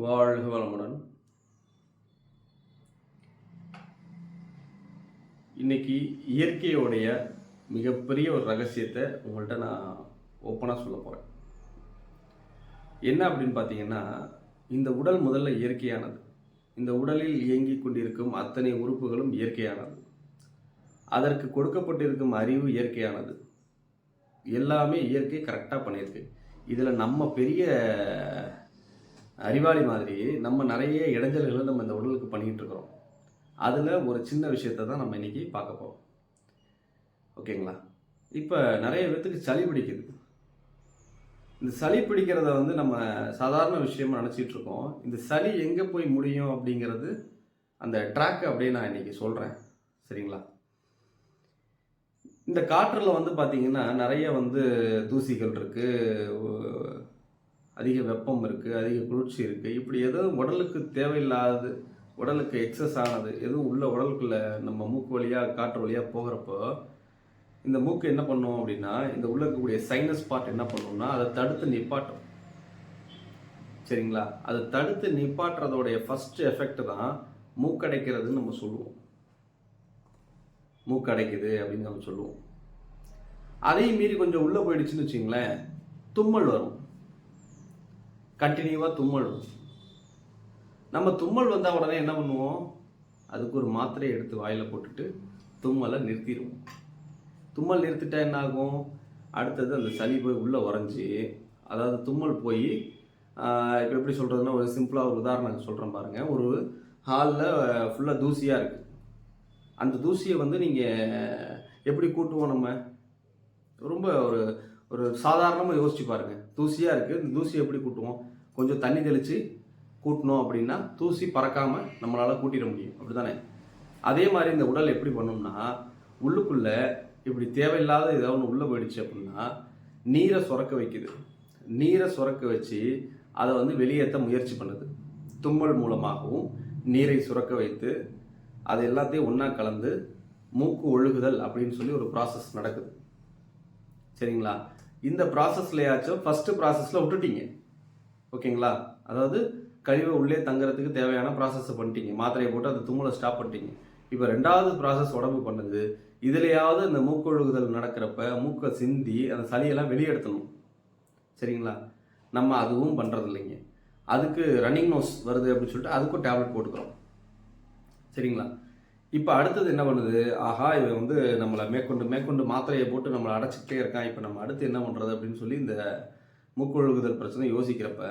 வாழ்க வளமுடன். இன்னைக்கு இயற்கையோடைய மிகப்பெரிய ஒரு ரகசியத்தை உங்கள்கிட்ட நான் ஓப்பனாக சொல்ல போகிறேன் என்ன அப்படின்னு பார்த்தீங்கன்னா இந்த உடல் முதல்ல இயற்கையானது. இந்த உடலில் இயங்கிக் கொண்டிருக்கும் அத்தனை உறுப்புகளும் இயற்கையானது. அதற்கு கொடுக்கப்பட்டிருக்கும் அறிவு இயற்கையானது. எல்லாமே இயற்கை கரெக்டாக பண்ணியிருக்கு. இதில் நம்ம பெரிய அறிவாளி மாதிரி நம்ம நிறைய இடைஞ்சல்களை நம்ம இந்த உடலுக்கு பண்ணிக்கிட்டு இருக்கிறோம். அதில் ஒரு சின்ன விஷயத்தை தான் நம்ம இன்னைக்கு பார்க்க போகிறோம் ஓகேங்களா? இப்போ நிறைய பேர்த்துக்கு சளி பிடிக்குது. இந்த சளி பிடிக்கிறத வந்து நம்ம சாதாரண விஷயமா நினச்சிட்டு இருக்கோம். இந்த சளி எங்கே போய் முடியும் அப்படிங்கிறது அந்த ட்ராக் அப்படியே நான் இன்னைக்கு சொல்கிறேன் சரிங்களா? இந்த காற்றில் வந்து பார்த்திங்கன்னா நிறைய வந்து தூசிகள் இருக்குது அதிக வெப்பம் இருக்குது அதிக குளிர்ச்சி இருக்குது இப்படி ஏதோ உடலுக்கு தேவையில்லாதது உடலுக்கு எக்ஸஸ் ஆனது எதுவும் உள்ள உடலுக்குள்ள நம்ம மூக்கு வழியாக காற்று வழியாக போகிறப்போ இந்த மூக்கு என்ன பண்ணும் அப்படின்னா இந்த உள்ள இருக்கக்கூடிய சைனஸ் பார்ட் என்ன பண்ணும்னா அதை தடுத்து நிப்பாட்டும். சரிங்களா? அதை தடுத்து நிப்பாட்டுறதோடைய ஃபஸ்ட்டு எஃபெக்ட் தான் மூக்கடைக்கிறதுன்னு நம்ம சொல்லுவோம். மூக்கடைக்குது அப்படின்னு நம்ம சொல்லுவோம். அதையும் மீறி கொஞ்சம் உள்ளே போயிடுச்சுன்னு வச்சுங்களேன் தும்மல் வரும். கண்டினியூவாக தும்மல் நம்ம தும்மல் வந்தால் உடனே என்ன பண்ணுவோம்? அதுக்கு ஒரு மாத்திரையை எடுத்து வாயில் போட்டுட்டு தும்மலை நிறுத்திடுவோம். தும்மல் நிறுத்திட்டா என்ன ஆகும்? அடுத்தது அந்த சளி போய் உள்ளே உறைஞ்சி அதாவது தும்மல் போய் இப்போ எப்படி சொல்கிறதுன்னா ஒரு சிம்பிளாக ஒரு உதாரணம் சொல்கிறேன் பாருங்கள் ஒரு ஹாலில் ஃபுல்லாக தூசியாக இருக்குது அந்த தூசியை வந்து நீங்கள் எப்படி கூட்டுவோம் நம்ம? ரொம்ப ஒரு ஒரு சாதாரணமாக யோசிச்சு பாருங்கள் தூசியாக இருக்குது இந்த தூசியை எப்படி கூட்டுவோம்? கொஞ்சம் தண்ணி தெளித்து கூட்டினோம் அப்படின்னா தூசி பறக்காமல் நம்மளால் கூட்டிட முடியும். அப்படி தானே அதே மாதிரி இந்த உடல் எப்படி பண்ணோம்னா உள்ளுக்குள்ளே இப்படி தேவையில்லாத ஏதாவது ஒன்று உள்ளே போயிடுச்சு அப்படின்னா நீரை சுரக்க வைக்குது. நீரை சுரக்க வச்சு அதை வந்து வெளியேற்ற முயற்சி பண்ணுது. தும்மல் மூலமாகவும் நீரை சுரக்க வைத்து அது எல்லாத்தையும் ஒன்றா கலந்து மூக்கு ஒழுகுதல் அப்படின்னு சொல்லி ஒரு ப்ராசஸ் நடக்குது. சரிங்களா? இந்த ப்ராசஸ்லையாச்சும் ஃபஸ்ட்டு ப்ராசஸில் விட்டுட்டீங்க. ஓகேங்களா? அதாவது கழிவை உள்ளே தங்குறதுக்கு தேவையான ப்ராசஸை பண்ணிட்டீங்க. மாத்திரையை போட்டு அந்த தும்மலை ஸ்டாப் பண்ணிட்டீங்க. இப்போ ரெண்டாவது ப்ராசஸ் உடம்பு பண்ணுது. இதுலையாவது இந்த மூக்கொழுகுதல் நடக்கிறப்ப மூக்கை சிந்தி அந்த சளியெல்லாம் வெளியெடுத்தணும். சரிங்களா? நம்ம அதுவும் பண்ணுறது இல்லைங்க அதுக்கு ரன்னிங் நோஸ் வருது அப்படின்னு சொல்லிட்டு அதுக்கும் டேப்லெட் போட்டுக்கிறோம். சரிங்களா? இப்போ அடுத்தது என்ன பண்ணுது? ஆஹா இவன் வந்து நம்மளை மேற்கொண்டு மேற்கொண்டு மாத்திரையை போட்டு நம்மளை அடைச்சிக்கிட்டே இருக்கான். இப்போ நம்ம அடுத்து என்ன பண்ணுறது அப்படின்னு சொல்லி இந்த மூக்கொழுகுதல் பிரச்சனை யோசிக்கிறப்ப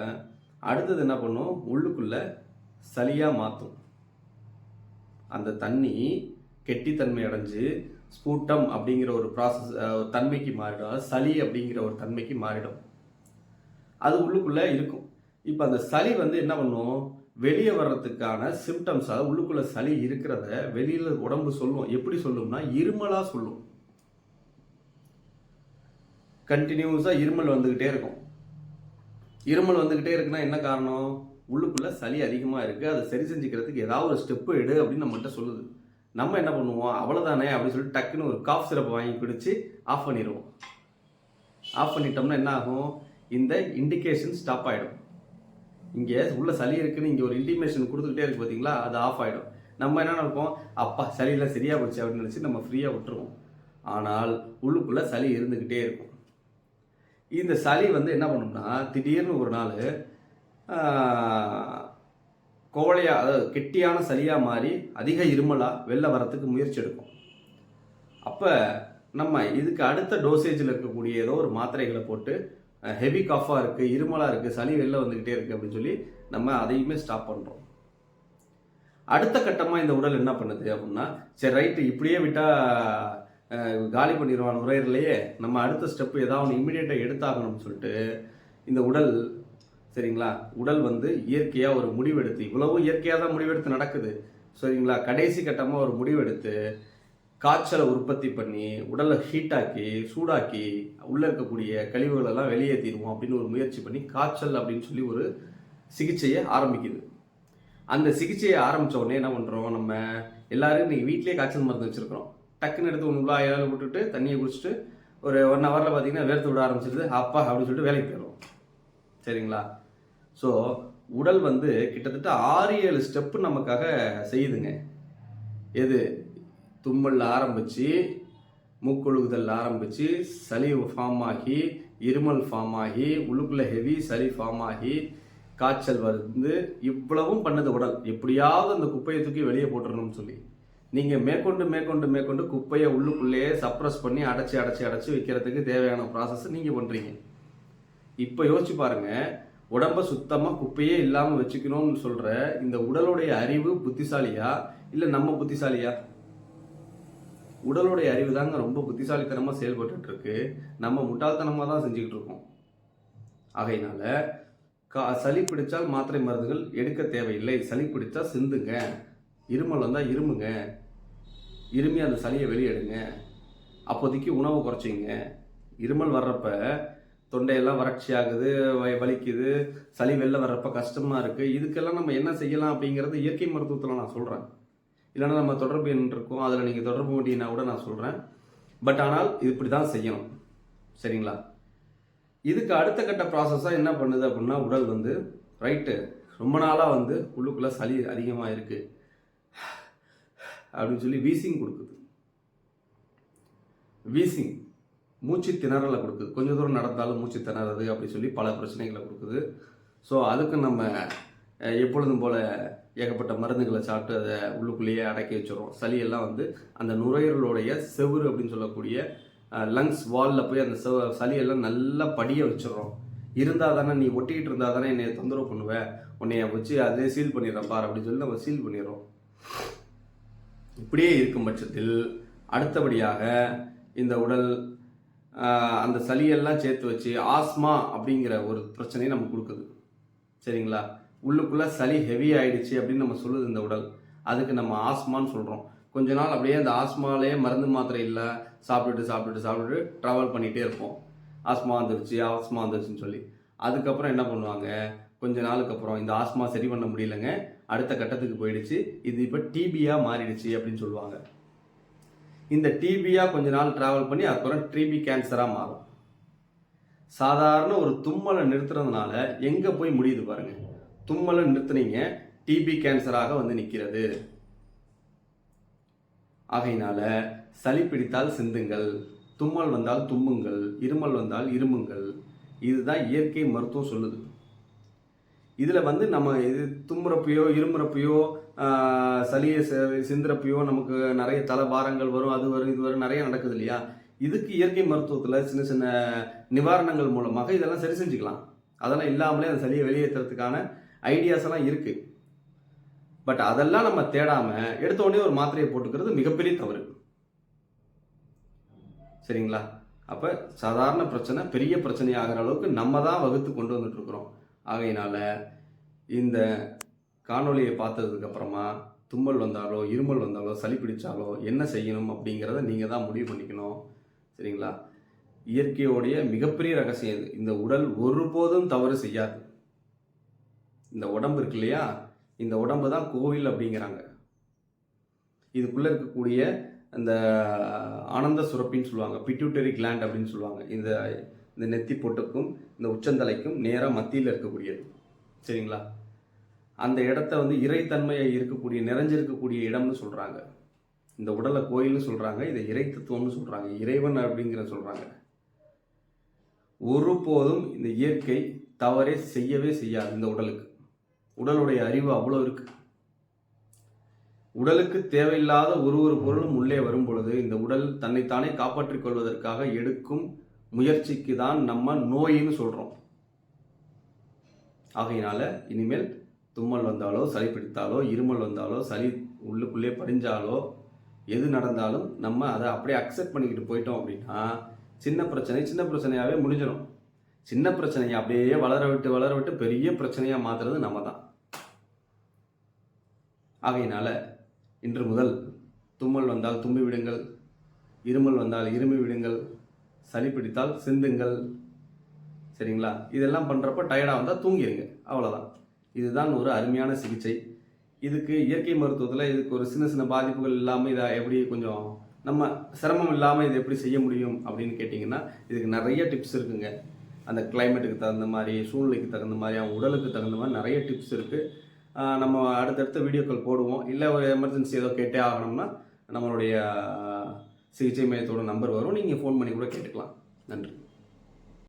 அடுத்தது என்ன பண்ணும்? உள்ளுக்குள்ள சளியாக மாற்றும் அந்த தண்ணி கெட்டித்தன்மை அடைஞ்சு ஸ்பூட்டம் அப்படிங்கிற ஒரு ப்ராசஸ் தன்மைக்கு மாறிடும். சளி அப்படிங்கிற ஒரு தன்மைக்கு மாறிடும். அது உள்ளுக்குள்ளே இருக்கும். இப்போ அந்த சளி வந்து என்ன பண்ணும்? வெளியே வர்றதுக்கான சிம்டம்ஸ் அதாவது சளி இருக்கிறத வெளியில் உடம்பு சொல்லும். எப்படி சொல்லும்னா இருமலாக சொல்லும். கண்டினியூஸாக இருமல் வந்துக்கிட்டே இருக்கும். இருமல் வந்துக்கிட்டே இருக்குன்னா என்ன காரணம்? உள்ளுக்குள்ள சளி அதிகமாக இருக்குது அதை சரி செஞ்சுக்கிறதுக்கு ஏதாவது ஒரு ஸ்டெப்பு எடு அப்படின்னு நம்மகிட்ட சொல்லுது. நம்ம என்ன பண்ணுவோம்? அவ்வளோதானே அப்படின்னு சொல்லிட்டு டக்குன்னு ஒரு காஃப் சிரப் வாங்கி பிடிச்சி ஆஃப் பண்ணிடுவோம். ஆஃப் பண்ணிட்டோம்னா என்ன ஆகும்? இந்த இண்டிகேஷன் ஸ்டாப் ஆகிடும் இங்கே உள்ள சளி இருக்குன்னு இங்கே ஒரு இன்டிமேஷன் கொடுத்துக்கிட்டே இருக்கு பார்த்தீங்களா அது ஆஃப் ஆகிடும் நம்ம என்ன நினைப்போம்? அப்பா சளியெல்லாம் சரியாக போச்சு அப்படின்னு நினச்சி நம்ம ஃப்ரீயாக விட்டுருவோம். ஆனால் உள்ளுக்குள்ளே சளி இருந்துக்கிட்டே இருக்கும். இந்த சளி வந்து என்ன பண்ணும்னா திடீர்னு ஒரு நாள் கோழையாக அதாவது கெட்டியான சளியாக மாறி அதிக இருமலாக வெளில வரத்துக்கு முயற்சி எடுக்கும். அப்போ நம்ம இதுக்கு அடுத்த டோசேஜில் இருக்கக்கூடிய ஏதோ ஒரு மாத்திரைகளை போட்டு ஹெவி காஃபாக இருக்குது இருமலாக இருக்குது சளி வெளில வந்துக்கிட்டே இருக்குது அப்படின்னு சொல்லி நம்ம அதையுமே ஸ்டாப் பண்ணுறோம் அடுத்த கட்டமாக இந்த உடல் என்ன பண்ணுது அப்படின்னா சரி ரைட்டு இப்படியே விட்டால் காலி பண்ணிடுவான் நுரையீரலையே நம்ம அடுத்த ஸ்டெப்பு ஏதாவது ஒன்று இம்மிடியேட்டாக எடுத்தாகணும்னு சொல்லிட்டு இந்த உடல் சரிங்களா? உடல் வந்து இயற்கையாக ஒரு முடிவெடுத்து இவ்வளவும் இயற்கையாக தான் முடிவெடுத்து நடக்குது. சரிங்களா? கடைசி கட்டமாக ஒரு முடிவெடுத்து காய்ச்சலை உற்பத்தி பண்ணி உடலை ஹீட்டாக்கி சூடாக்கி உள்ளே இருக்கக்கூடிய கழிவுகளெல்லாம் வெளியேற்றிடுவோம் அப்படின்னு ஒரு முயற்சி பண்ணி காய்ச்சல் அப்படின்னு சொல்லி ஒரு சிகிச்சையை ஆரம்பிக்குது. அந்த சிகிச்சையை ஆரம்பித்த உடனே என்ன பண்ணுறோம் நம்ம எல்லோரும் இன்னைக்கு வீட்டிலேயே காய்ச்சல் மருந்து வச்சுருக்கிறோம். டக்குன்னு எடுத்து ஒன்று உள்ளாயிரம் விட்டுட்டு தண்ணியை குடிச்சிட்டு ஒரு ஒன் ஹவரில் பார்த்தீங்கன்னா வேர்த்து விட ஆரம்பிச்சிருது. அப்பா அப்படின்னு சொல்லிட்டு வேலைக்கு போயிடுவோம் சரிங்களா? ஸோ உடல் வந்து கிட்டத்தட்ட ஆறு ஏழு ஸ்டெப்பு நமக்காக செய்யுதுங்க. எது? தும்மல் ஆரம்பிச்சு மூக்கொழுகுதல் ஆரம்பித்து சளி ஃபார்ம் ஆகி இருமல் ஃபார்ம் ஆகி உள்ளுக்குள்ளே ஹெவி சளி ஃபார்ம் ஆகி காய்ச்சல் வந்து இவ்வளவும் பண்ணது உடல். எப்படியாவது அந்த குப்பையை தூக்கி வெளியே போட்டுறணும்னு சொல்லி. நீங்கள் மேற்கொண்டு மேற்கொண்டு மேற்கொண்டு குப்பையை உள்ளுக்குள்ளேயே சப்ரஸ் பண்ணி அடைச்சி அடைச்சி அடைச்சி வைக்கிறதுக்கு தேவையான ப்ராசஸ் நீங்கள் பண்ணுறீங்க இப்போ யோசிச்சு பாருங்கள் உடம்ப சுத்தமாக குப்பையே இல்லாமல் வச்சுக்கணும்னு சொல்கிற இந்த உடலுடைய அறிவு புத்திசாலியா? இல்லை நம்ம புத்திசாலியா? உடலுடைய அறிவு தாங்க ரொம்ப புத்திசாலித்தனமாக செயல்பட்டு இருக்கு நம்ம முட்டாள்தனமாக தான் செஞ்சுக்கிட்டு இருக்கோம் ஆகையினால கா சளி பிடிச்சால் மாத்திரை மருந்துகள் எடுக்க தேவையில்லை. சளி பிடிச்சா சிந்துங்க. இருமல் வந்தால் இருமுங்க. இருமி அந்த சளியை வெளியெடுங்க. அப்போதைக்கு உணவை குறைச்சிங்க. இருமல் வர்றப்ப தொண்டையெல்லாம் வறட்சி ஆகுது வலிக்குது சளி வெளில வர்றப்ப கஷ்டமாக இருக்குது இதுக்கெல்லாம் நம்ம என்ன செய்யலாம் அப்படிங்கிறது இயற்கை மருத்துவத்தில் நான் சொல்கிறேன் இல்லைன்னா நம்ம தொடர்பு எண் இருக்கும் அதில் நீங்கள் தொடர்பு முடியினா கூட நான் சொல்கிறேன் பட் ஆனால் இது இப்படி தான் செய்யணும். சரிங்களா? இதுக்கு அடுத்த கட்ட ப்ராசஸாக என்ன பண்ணுது அப்படின்னா உடல் வந்து ரைட்டு ரொம்ப நாளாக வந்து உள்ளுக்குள்ளே சளி அதிகமாக இருக்குது அப்படின்னு சொல்லி வீசிங் கொடுக்குது. வீசிங் மூச்சு திணறலை கொடுக்குது. கொஞ்சம் தூரம் நடந்தாலும் மூச்சு திணறது அப்படி சொல்லி பல பிரச்சனைகளை கொடுக்குது. ஸோ அதுக்கு நம்ம எப்பொழுதும் போல் ஏகப்பட்ட மருந்துகளை சாப்பிட்டு அதை உள்ளுக்குள்ளேயே அடக்கி வச்சிடறோம். சளியெல்லாம் வந்து அந்த நுரையீரலுடைய செவுரு அப்படின்னு சொல்லக்கூடிய லங்ஸ் வாலில் போய் அந்த செவ சளியெல்லாம் நல்லா படிய வச்சிடுறோம். இருந்தால் தானே நீ ஒட்டிக்கிட்டு இருந்தால் தானே என்னை தொந்தரவு பண்ணுவேன் உன்னைய வச்சு அதே சீல் பண்ணிடுறேன் பார் அப்படின்னு சொல்லி நம்ம சீல் பண்ணிடுறோம். இப்படியே இருக்கும் பட்சத்தில் அடுத்தபடியாக இந்த உடல் அந்த சளியெல்லாம் சேர்த்து வச்சு ஆஸ்மா அப்படிங்கிற ஒரு பிரச்சனையை நமக்கு கொடுக்குது. சரிங்களா? உள்ளுக்குள்ளே சளி ஹெவி ஆயிடுச்சு அப்படின்னு நம்ம சொல்லுது இந்த உடல். அதுக்கு நம்ம ஆஸ்மான்னு சொல்கிறோம் கொஞ்ச நாள் அப்படியே அந்த ஆஸ்மாலே மருந்து மாத்திரை இல்லை சாப்பிட்டுட்டு சாப்பிட்டுட்டு சாப்பிட்டுட்டு ட்ராவல் பண்ணிகிட்டே இருப்போம். ஆஸ்மா வந்துருச்சு ஆஸ்மா வந்துருச்சுன்னு சொல்லி. அதுக்கப்புறம் என்ன பண்ணுவாங்க? கொஞ்ச நாளுக்கு அப்புறம் இந்த ஆஸ்மா சரி பண்ண முடியலங்க. அடுத்த கட்டத்துக்கு போயிடுச்சு. இது இப்போ டிபியாக மாறிடுச்சு அப்படின்னு சொல்லுவாங்க. இந்த டிபியாக கொஞ்ச நாள் ட்ராவல் பண்ணி அதுக்கப்புறம் டிபி கேன்சராக மாறும். சாதாரண ஒரு தும்மலை நிறுத்துறதுனால எங்கே போய் முடியுது பாருங்க. தும்மலை நிறுத்துனீங்க டிபி கேன்சராக வந்து நிற்கிறது ஆகையினால சளி பிடித்தால் சிந்துங்கள் தும்மல் வந்தால் தும்முங்கள் இருமல் வந்தால் இருமுங்கள். இதுதான் இயற்கை மருத்துவம் சொல்லுது. இதில் வந்து நம்ம இது தும்முறப்பையோ இருமுறப்பையோ சளியை ச- சிந்துறப்பையோ நமக்கு நிறைய தலபாரங்கள் வரும் அது வரும் இது வரும் நிறைய நடக்குது இல்லையா? இதுக்கு இயற்கை மருத்துவத்தில் சின்ன சின்ன நிவாரணங்கள் மூலமாக இதெல்லாம் சரி செஞ்சுக்கலாம். அதெல்லாம் இல்லாமலே அந்த சளியை வெளியேற்றுறதுக்கான ஐடியாஸ் எல்லாம் இருக்குது பட் அதெல்லாம் நம்ம தேடாமல் எடுத்த உடனே ஒரு மாத்திரையை போட்டுக்கிறது மிகப்பெரிய தவறு. சரிங்களா? அப்போ சாதாரண பிரச்சனை பெரிய பிரச்சனை ஆகிற அளவுக்கு நம்ம தான் வகுத்து கொண்டு வந்துட்டு இருக்கிறோம். ஆகையினால் இந்த காணொலியை பார்த்ததுக்கப்புறமா தும்மல் வந்தாலோ இருமல் வந்தாலோ சளி பிடிச்சாலோ என்ன செய்யணும் அப்படிங்கிறத நீங்கள் தான் முடிவு பண்ணிக்கணும். சரிங்களா? இயற்கையோடைய மிகப்பெரிய ரகசியம் இது. இந்த உடல் ஒருபோதும் தவறு செய்யாது. இந்த உடம்பு இருக்கு இல்லையா? இந்த உடம்பு தான் கோவில் அப்படிங்கிறாங்க. இதுக்குள்ளே இருக்கக்கூடிய அந்த ஆனந்த சுரப்பின்னு சொல்லுவாங்க. பிட்யூட்டரி கிளாண்ட் அப்படின்னு சொல்லுவாங்க. இந்த இந்த நெத்தி பொட்டுக்கும் இந்த உச்சந்தலைக்கும் நேராக மத்தியில் இருக்கக்கூடியது. சரிங்களா? அந்த இடத்த வந்து இறைத்தன்மையை இருக்கக்கூடிய நிறைஞ்சிருக்கக்கூடிய இடம்னு சொல்கிறாங்க இந்த உடலை கோயில்னு சொல்கிறாங்க இதை இறைத்தத்துவம்னு சொல்கிறாங்க இறைவன் அப்படிங்கிற சொல்கிறாங்க ஒருபோதும் இந்த இயற்கை தவறே செய்யவே செய்யாது இந்த உடலுக்கு. உடலுடைய அறிவு அவ்வளோ இருக்கு. உடலுக்கு தேவையில்லாத ஒரு ஒரு பொருளும் உள்ளே வரும் பொழுது இந்த உடல் தன்னைத்தானே காப்பாற்றிக் கொள்வதற்காக எடுக்கும் முயற்சிக்கு தான் நம்ம நோயின்னு சொல்கிறோம் ஆகையினால இனிமேல் தும்மல் வந்தாலோ சளி பிடித்தாலோ இருமல் வந்தாலோ சளி உள்ளுக்குள்ளே படிஞ்சாலோ எது நடந்தாலும் நம்ம அதை அப்படியே அக்செப்ட் பண்ணிக்கிட்டு போயிட்டோம் அப்படின்னா சின்ன பிரச்சனை சின்ன பிரச்சனையாகவே முடிஞ்சிடும். சின்ன பிரச்சனையை அப்படியே வளர விட்டு வளர விட்டு பெரிய பிரச்சனையாக மாத்துறது நம்ம தான் ஆகையினால இன்று முதல் தும்மல் வந்தால் தும்பி விடுங்கள் இருமல் வந்தால் இருமி விடுங்கள் சளி பிடித்தால் சிந்துங்கள். சரிங்களா? இதெல்லாம் பண்ணுறப்ப டயர்டாக வந்தால் தூங்கிடுங்க அவ்வளோதான் இதுதான் ஒரு அருமையான சிகிச்சை. இதுக்கு இயற்கை மருத்துவத்தில் இதுக்கு ஒரு சின்ன சின்ன பாதிப்புகள் இல்லாமல் இதை எப்படி கொஞ்சம் நம்ம சிரமம் இல்லாமல் இதை எப்படி செய்ய முடியும் அப்படின்னு கேட்டிங்கன்னா இதுக்கு நிறைய டிப்ஸ் இருக்குங்க. அந்த கிளைமேட்டுக்கு தகுந்த மாதிரி சூழ்நிலைக்கு தகுந்த மாதிரி அவங்க உடலுக்கு தகுந்த மாதிரி நிறைய டிப்ஸ் இருக்குது நம்ம அடுத்தடுத்த வீடியோக்கள் போடுவோம். இல்லை ஒரு எமர்ஜென்சி ஏதோ கேட்டே ஆகணும்னா நம்மளுடைய சிகிச்சை மையத்தோட நம்பர் வரும். நீங்கள் ஃபோன் பண்ணி கூட கேட்டுக்கலாம். நன்றி.